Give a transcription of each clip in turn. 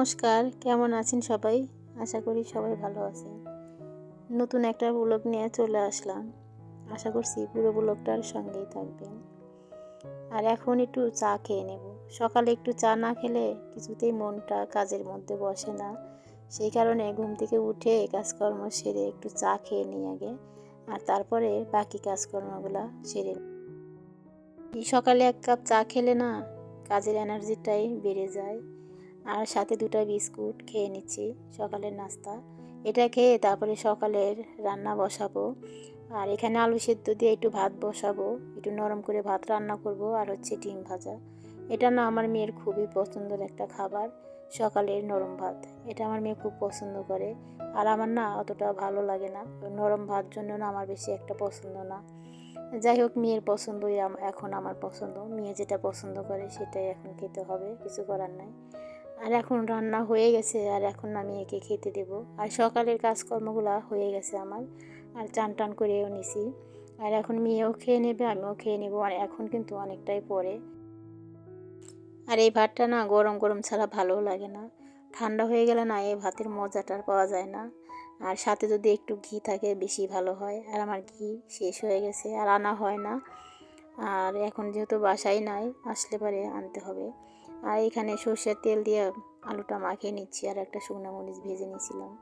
নমস্কার, কেমন আছেন সবাই? আশা করি সবাই ভালো আছেন। নতুন একটা ব্লগ নিয়ে চলে আসলাম। আশা করছি পুরো ব্লগটার সঙ্গেই থাকবেন। আর এখন একটু চা খেয়ে নেব। সকালে একটু চা না খেলে কিছুতেই মনটা কাজের মধ্যে বসে না। সেই কারণে ঘুম থেকে উঠে কাজকর্ম সেরে একটু চা খেয়ে নিই আগে। আর তারপরে বাকি কাজকর্মগুলো সেরে সকালে এক কাপ চা খেলে না কাজের এনার্জিটাই বেড়ে যায়। আর সাথে দুটো বিস্কুট খেয়ে নিচ্ছি সকালের নাস্তা। এটা খেয়ে তারপরে সকালের রান্না বসাবো। আর এখানে আলু সেদ্ধ দিয়ে একটু ভাত বসাবো। একটু নরম করে ভাত রান্না করব আর হচ্ছে ডিম ভাজা। এটা না আমার মেয়ের খুবই পছন্দের একটা খাবার, সকালের নরম ভাত। এটা আমার মেয়ে খুব পছন্দ করে। আর আমার না অতটা ভালো লাগে না। নরম ভাত জন্য না আমার বেশি একটা পছন্দ না। যাই হোক, মেয়ের পছন্দই এখন আমার পছন্দ। মেয়ে যেটা পছন্দ করে সেটাই এখন খেতে হবে, কিছু করার নাই। আর এখন রান্না হয়ে গেছে, আর এখন আমি একে খেতে দেব। আর সকালের কাজকর্মগুলো হয়ে গেছে আমার, আর চান টান করেও নিছি। আর এখন মেয়েও খেয়ে নেবে, আমিও খেয়ে নেব, আর এখন কিন্তু অনেকটাই পরে। আর এই ভাতটা না গরম গরম ছাড়া ভালোও লাগে না। ঠান্ডা হয়ে গেলে না এই ভাতের মজাটা পাওয়া যায় না। আর সাথে যদি একটু ঘি থাকে বেশি ভালো হয়। আর আমার ঘি শেষ হয়ে গেছে, আর আনা হয় না। আর এখন যেহেতু বাসায় নাই, আসলে পরে আনতে হবে। আর এখানে সর্ষের তেল দিয়ে আলুটা মাখিয়ে নিচ্ছি আর একটা শুকনো মরিচ ভেজে নিয়েছিলাম।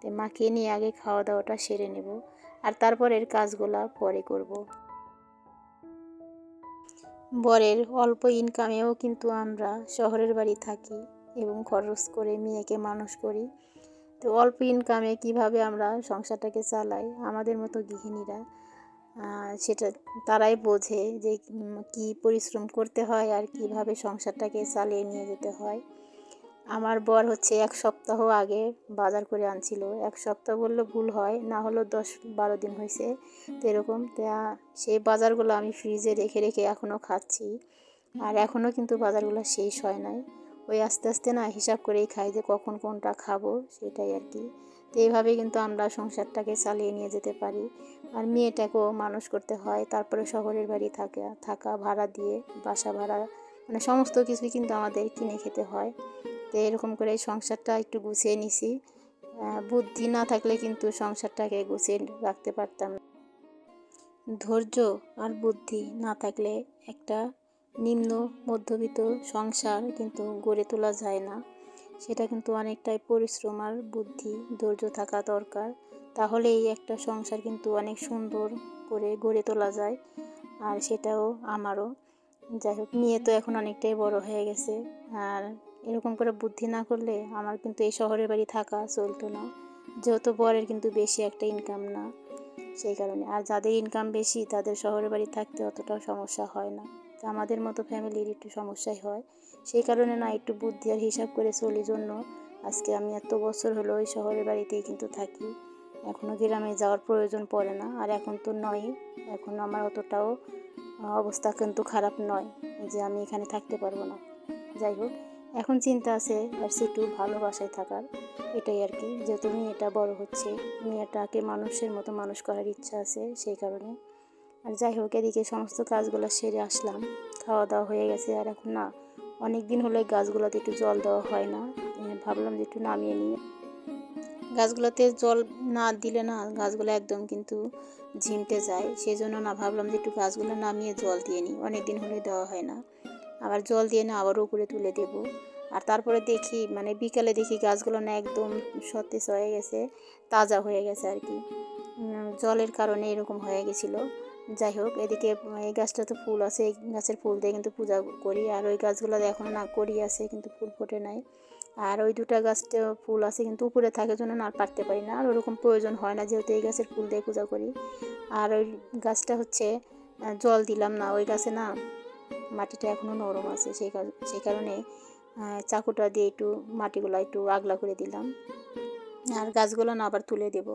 তো মাখিয়ে নিয়ে আগে খাওয়া দাওয়াটা সেরে নেব আর তারপরের কাজগুলা পরে করব। বরের অল্প ইনকামেও কিন্তু আমরা শহরের বাড়ি থাকি এবং খরচ করে মেয়েকে মানুষ করি। তো অল্প ইনকামে কীভাবে আমরা সংসারটাকে চালাই? আমাদের মতো গৃহিণীরা সেটা তারাই বোঝে যে কি পরিশ্রম করতে হয় আর কীভাবে সংসারটাকে চালিয়ে নিয়ে যেতে হয়। আমার বর হচ্ছে এক সপ্তাহ আগে বাজার করে আনছিল। এক সপ্তাহ বললে ভুল হয়, না হলো দশ বারো দিন হয়েছে, তো এরকম। তা সেই বাজারগুলো আমি ফ্রিজে রেখে রেখে এখনও খাচ্ছি। আর এখনও কিন্তু বাজারগুলো শেষ হয় নাই। ওই আস্তে আস্তে না হিসাব করেই খাই যে কখন কোনটা খাব, সেটাই আর কি। তো এইভাবে কিন্তু আমরা সংসারটাকে চালিয়ে নিয়ে যেতে পারি। আর মেয়েটাকেও মানুষ করতে হয়, তারপরে শহরের বাড়ি থাকা থাকা, ভাড়া দিয়ে, বাসা ভাড়া মানে সমস্ত কিছুই কিন্তু আমাদের কিনে খেতে হয়। তো এরকম করে সংসারটা একটু গুছিয়ে নিছি। বুদ্ধি না থাকলে কিন্তু সংসারটাকে গুছিয়ে রাখতে পারতাম। ধৈর্য আর বুদ্ধি না থাকলে একটা নিম্ন, মধ্যবিত্ত সংসার কিন্তু গড়ে তোলা যায় না। সেটা কিন্তু অনেকটাই পরিশ্রম আর বুদ্ধি, ধৈর্য থাকা দরকার। তাহলেই একটা সংসার কিন্তু অনেক সুন্দর করে গড়ে তোলা যায়, আর সেটাও আমারও। যাই হোক, মেয়ে তো এখন অনেকটাই বড় হয়ে গেছে, আর এরকম করে বুদ্ধি না করলে আমার কিন্তু এই শহরের বাড়ি থাকা চলতো না। যেহেতু বরের কিন্তু বেশি একটা ইনকাম না, সেই কারণে। আর যাদের ইনকাম বেশি, তাদের শহরের বাড়ি থাকতে অতটাও সমস্যা হয় না। আমাদের মতো ফ্যামিলির একটু সমস্যাই হয়। সেই কারণে না একটু বুদ্ধি আর হিসাব করে চলি জন্য। আজকে আমি এত বছর হলো ওই শহরের বাড়িতেই কিন্তু থাকি। এখনও গ্রামে যাওয়ার প্রয়োজন পড়ে না, আর এখন তো নয়। এখন আমার অতটাও অবস্থা কিন্তু খারাপ নয় যে আমি এখানে থাকতে পারব না। যাই হোক, এখন চিন্তা আছে আর একটু ভালোবাসায় থাকার। এটাই আর কি, যেহেতু মেয়েটা বড় হচ্ছে, মেয়েটাকে মানুষের মতো মানুষ করার ইচ্ছা আছে সেই কারণে। আর যাই হোক, এদিকে সমস্ত কাজগুলো সেরে আসলাম, খাওয়া দাওয়া হয়ে গেছে। আর এখন না অনেক দিন হলে গাছগুলোতে একটু জল দেওয়া হয় না। ভাবলাম যে একটু নামিয়ে নিয়ে গাছগুলোতে জল না দিলে না গাছগুলো একদম কিন্তু ঝিমটে যায়। সেই জন্য না ভাবলাম যে একটু গাছগুলো নামিয়ে জল দিয়ে নিই। অনেক দিন হলে দেওয়া হয় না। আবার জল দিয়ে না আবার উপরে তুলে দেব। আর তারপরে দেখি মানে বিকালে দেখি গাছগুলো না একদম সতেজ হয়ে গেছে, তাজা হয়ে গেছে আর কি। জলের কারণে এরকম হয়ে গেছিল। যাই হোক এদিকে এই গাছটা তো ফুল আছে, এই গাছের ফুল দিয়ে কিন্তু পূজা করি, আর ওই গাছগুলো এখন না করি আছে, কিন্তু ফুল ফোটে নাই। আর ওই দুটো গাছটা ফুল আছে, কিন্তু উপরে থাকে জন্য না পারতে পারি না, আর ওরকম প্রয়োজন হয় না যেহেতু এই গাছের ফুল দিয়ে পূজা করি। আর ওই গাছটা হচ্ছে জল দিলাম না, ওই গাছে না মাটিটা এখনও নরম আছে, সেই সেই কারণে চাকুটা দিয়ে একটু মাটিগুলো একটু আগলা করে দিলাম। আর গাছগুলো না আবার তুলে দেবো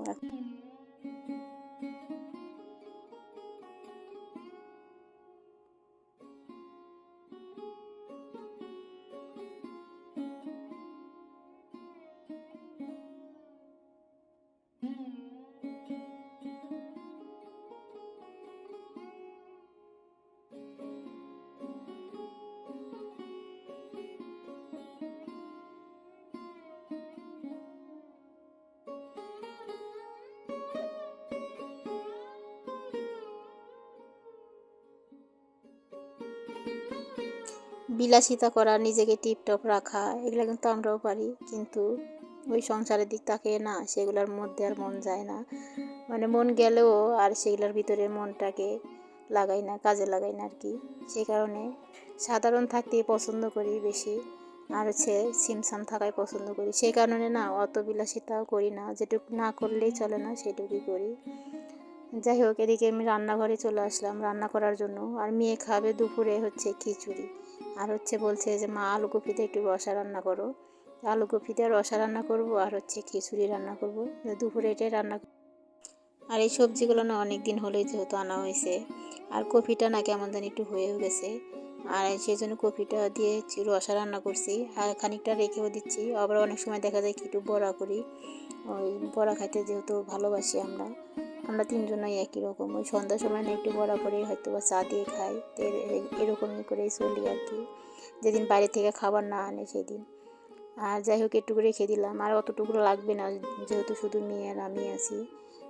বিলাসিতা করা নিজেকে টিপটপ রাখা এগুলো কিন্তু আমরাও পারি কিন্তু ওই সংসারের দিক তাকে না, সেগুলোর মধ্যে আর মন যায় না। মানে মন গেলেও আর সেগুলোর ভিতরে মনটাকে লাগাই না, কাজে লাগাই না আর কি। সেই কারণে সাধারণ থাকতেই পছন্দ করি বেশি, আর হচ্ছে সিমসাম থাকাই পছন্দ করি। সেই কারণে না অত বিলাসিতাও করি না, যেটুকু না করলেই চলে না, সেটুকুই করি। যাই হোক, এদিকে আমি রান্নাঘরে চলে আসলাম রান্না করার জন্য। আর মেয়ে খাবে দুপুরে হচ্ছে খিচুড়ি। আর হচ্ছে বলছে যে, মা আলু কপিতে একটু রসা রান্না করো। আলু কপিতে রসা রান্না করব আর হচ্ছে খিচুড়ি রান্না করব। দুপুরে এটাই রান্না আর এই সবজিগুলো না অনেক দিন হলেই যেহেতু আনা হয়েছে। আর কপিটা না কেমন জানি একটু হয়েও গেছে। আর সেই জন্য কপিটা দিয়ে রসা রান্না করছি। আর খানিকটা রেখেও দিচ্ছি। আবার অনেক সময় দেখা যায় কি একটু বড়া করি। ওই বড়া খাইতে যেহেতু ভালোবাসি আমরা। আমরা তিনজনই একই রকম। ওই সন্ধ্যার সময় না একটু বড়া করে, হয়তো বা চা দিয়ে খাই। এরকমই করেই চলি আর কি। যেদিন বাইরে থেকে খাবার না আনে সেদিন। আর যাই হোক একটু রেখে দিলাম। আর অতটুকু লাগবে না, যেহেতু শুধু মেয়ে আর আমি আছি।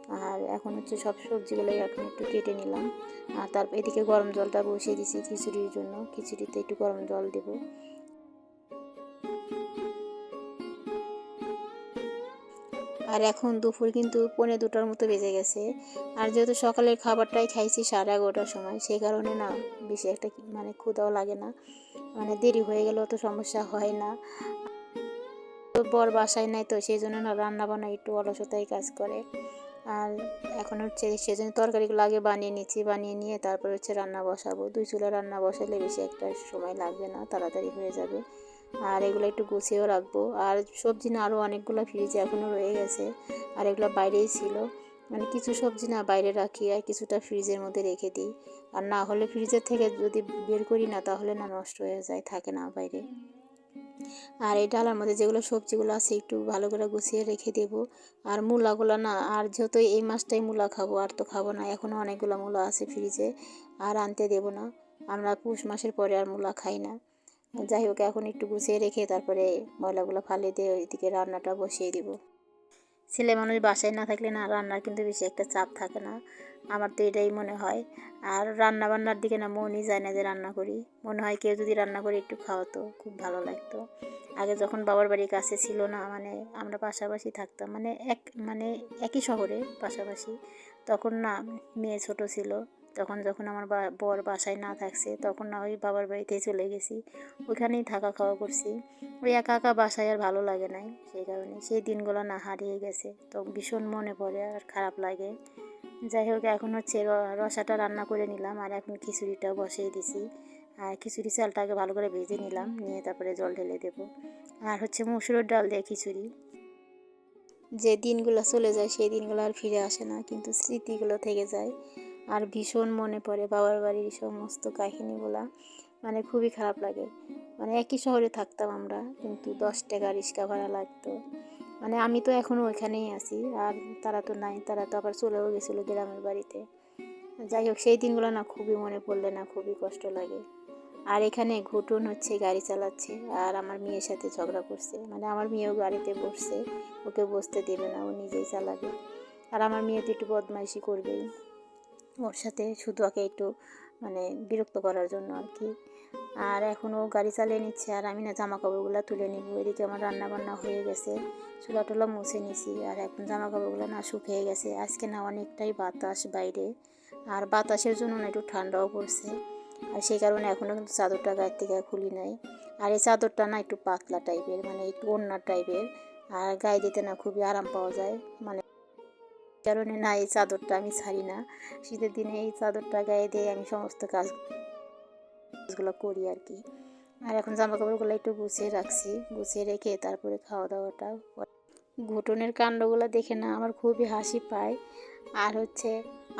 আর এখন হচ্ছে সব সবজিগুলোই এখন একটু কেটে নিলাম। আর তারপর এদিকে গরম জলটা বসিয়ে দিছি খিচুড়ির জন্য। খিচুড়িতে একটু গরম জল দেবো। আর এখন দুপুর কিন্তু পৌনে দুটার মতো বেজে গেছে। আর যেহেতু সকালের খাবারটাই খাইছি সাড়ে এগারোটার সময়, সেই কারণে না, বেশি একটা মানে ক্ষুদাও লাগে না। মানে দেরি হয়ে গেলেও তো সমস্যা হয় না। বর বাসায় নাই তো সেই জন্য রান্না বান্না একটু অলসতাই কাজ করে। আর এখন হচ্ছে সেজন্য তরকারিগুলো আগে বানিয়ে নিচ্ছি, বানিয়ে নিয়ে তারপর হচ্ছে রান্না বসাবো। দুই চুলা রান্না বসালে বেশি একটা সময় লাগবে না, তাড়াতাড়ি হয়ে যাবে। আর এগুলো একটু গুছিয়েও রাখব। আর সবজি না আরও অনেকগুলো ফ্রিজে এখনও রয়ে গেছে, আর এগুলো বাইরেই ছিল। মানে কিছু সবজি না বাইরে রাখি আর কিছুটা ফ্রিজের মধ্যে রেখে দিই। আর না হলে ফ্রিজের থেকে যদি বের করি না, তাহলে না নষ্ট হয়ে যায়, থাকে না বাইরে। আর এই ডালার মধ্যে যেগুলো সবজিগুলো আছে একটু ভালো করে গুছিয়ে রেখে দেব। আর মূলাগুলো না, আর যেহেতু এই মাসটাই মূলা খাব, আর তো খাব না এখনও অনেকগুলো মূলা আছে ফ্রিজে আর আনতে দেব না। আমরা পুষ মাসের পরে আর মূলা খাই না। যাই হোক, এখন একটু গুছিয়ে রেখে তারপরে ময়লাগুলো ফালে দিয়ে ওইদিকে রান্নাটা বসিয়ে দিব। ছেলে মানুষ বাসায় না থাকলে না রান্নার কিন্তু বেশি একটা চাপ থাকে না। আমার তো এটাই মনে হয়। আর রান্না বান্নার দিকে না মনই যায় না যে রান্না করি। মনে হয় কেউ যদি রান্না করে একটু খাওয়াতো, খুব ভালো লাগতো। আগে যখন বাবার বাড়ির কাছে ছিল না মানে আমরা পাশাপাশি থাকতাম মানে এক মানে একই শহরে পাশাপাশি, তখন না মেয়ে ছোট ছিল। তখন যখন আমার বর বাসায় না থাকছে, তখন না ওই বাবার বাড়িতে চলে গেছি। ওইখানেই থাকা খাওয়া করছি। ওই একা একা বাসায় আর ভালো লাগে নাই, সেই কারণে। সেই দিনগুলো না হারিয়ে গেছে, তো ভীষণ মনে পড়ে আর খারাপ লাগে। যাই হোক, এখন হচ্ছে রসাটা রান্না করে নিলাম আর এখন খিচুড়িটাও বসিয়ে দিছি। আর খিচুড়ি চালটাকে ভালো করে ভেজে নিলাম, নিয়ে তারপরে জল ঢেলে দেবো। আর হচ্ছে মসুরের ডাল দিয়ে খিচুড়ি। যে দিনগুলো চলে যায়, সেই দিনগুলো আর ফিরে আসে না, কিন্তু স্মৃতিগুলো থেকে যায়। আর ভীষণ মনে পড়ে বাবার বাড়ির সমস্ত কাহিনিগুলা। মানে খুবই খারাপ লাগে। মানে একই শহরে থাকতাম আমরা, কিন্তু দশ টাকা রিক্সা ভাড়া লাগতো। মানে আমি তো এখনও ওইখানেই আছি, আর তারা তো নাই, তারা তো আবার চলেও গেছিল গ্রামের বাড়িতে। যাই হোক, সেই দিনগুলো না খুবই মনে পড়লে না খুবই কষ্ট লাগে। আর এখানে ঘুটুন হচ্ছে, গাড়ি চালাচ্ছে, আর আমার মেয়ের সাথে ঝগড়া করছে। মানে আমার মেয়েও গাড়িতে বসছে, ওকে বসতে দেবে না, ও নিজেই চালাবে। আর আমার মেয়ে তো একটু বদমাইশি করবেই। ওর সাথে শুধু ওকে একটু মানে বিরক্ত করার জন্য আর কি আর এখনও গাড়ি চালিয়ে নিচ্ছে আর আমি না জামা কাপড়গুলো তুলে নিব। এদিকে আমার রান্না বান্না হয়ে গেছে চুলা টুলা মুছে নিছি আর এখন জামা কাপড়গুলো না শুকিয়ে গেছে। আজকে না অনেকটাই বাতাস বাইরে আর বাতাসের জন্য না একটু ঠান্ডাও পড়ছে। আর সেই কারণে এখনও কিন্তু চাদরটা গায়ের থেকে খুলি নাই। আর এই চাদরটা না একটু পাতলা টাইপের মানে একটু অন্যার টাইপের আর গায়ে দিতে না খুবই আরাম পাওয়া যায় মানে কারণে না, এই চাদরটা আমি ছাড়ি না। শীতের দিনে এই চাদরটা গায়ে দিয়ে আমি সমস্ত কাজ কাজগুলো করি আর কি। আর এখন জামা কাপড়গুলো একটু গুছিয়ে রাখছি। গুছিয়ে রেখে তারপরে খাওয়া দাওয়াটা ঘুটনের কাণ্ডগুলো দেখে না আমার খুবই হাসি পায়। আর হচ্ছে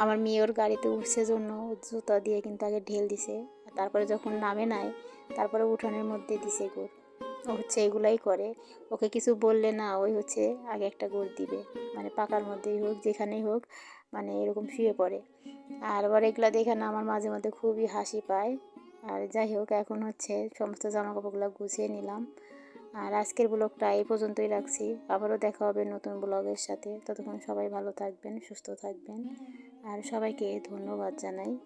আমার মেয়ের গাড়িতে উঠছে জন্য জুতা দিয়ে কিন্তু আগে ঢেল দিছে। তারপরে যখন নামে নাই, তারপরে উঠোনের মধ্যে দিছে গুড় ও হচ্ছে এগুলাই করে। ওকে কিছু বললে না, ওই হচ্ছে আগে একটা গোড় দিবে। মানে পাকার মধ্যেই হোক, যেখানেই হোক মানে এরকম শুয়ে পড়ে। আর আবার এগুলো দেখে না, আমার মাঝে মধ্যে খুবই হাসি পায়। আর যাই হোক, এখন হচ্ছে সমস্ত জামা কাপড়গুলো গুছিয়ে নিলাম। আর আজকের ব্লগটা এই পর্যন্তই রাখছি। আবারও দেখা হবে নতুন ব্লগের সাথে। ততক্ষণ সবাই ভালো থাকবেন, সুস্থ থাকবেন। আর সবাইকে ধন্যবাদ জানাই।